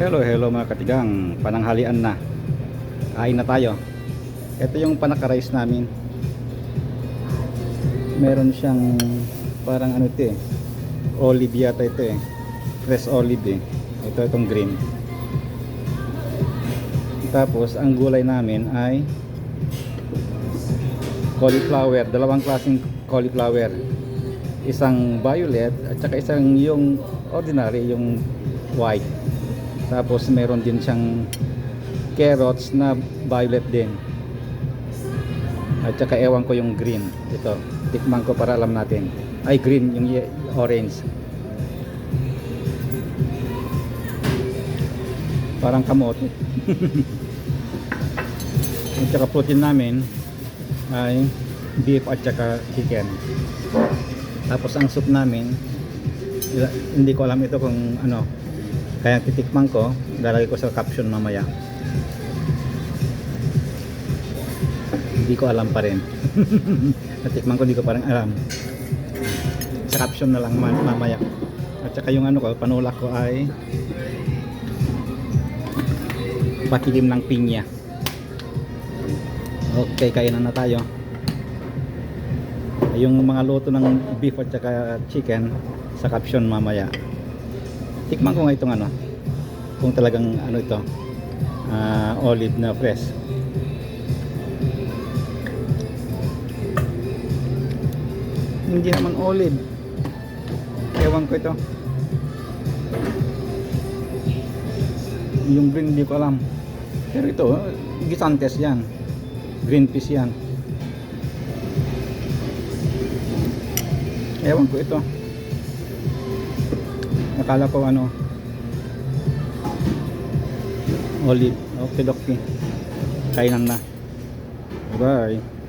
Hello, hello mga katigang. Pananghalian na. Kain na tayo. Ito yung panaka-rice namin. Meron siyang parang ano ito eh. Olive yata ito eh. Fresh olive eh. Ito itong green. Tapos ang gulay namin ay cauliflower. Dalawang klaseng cauliflower. Isang violet at saka isang yung ordinary, yung white. Tapos meron din siyang carrots na violet din. At saka ewan ko yung green. Ito. Tikman ko para alam natin. Ay green, yung orange. Parang kamote. at saka protein namin ay beef at saka chicken. Tapos ang soup namin, hindi ko alam ito kung ano, kaya titikman ko, lalagay ko sa caption mamaya. Hindi ko alam pa rin. Natikman ko, hindi ko parang alam. Sa caption na lang ma- mamaya. At saka yung ano ko, panulak ko ay patikim ng pinya. Okay, kainan na tayo. Yung mga luto ng beef at saka chicken sa caption mamaya. Tikman ko nga itong ano. Kung talagang ano ito. ah, olive na fresh. Hindi naman olive. Ewan ko ito. Yung green hindi ko alam. Pero ito, gisantes yan. Green peas yan. Ewan ko ito. Akala ko ano olive. Okay, okay. Kainan na. Bye.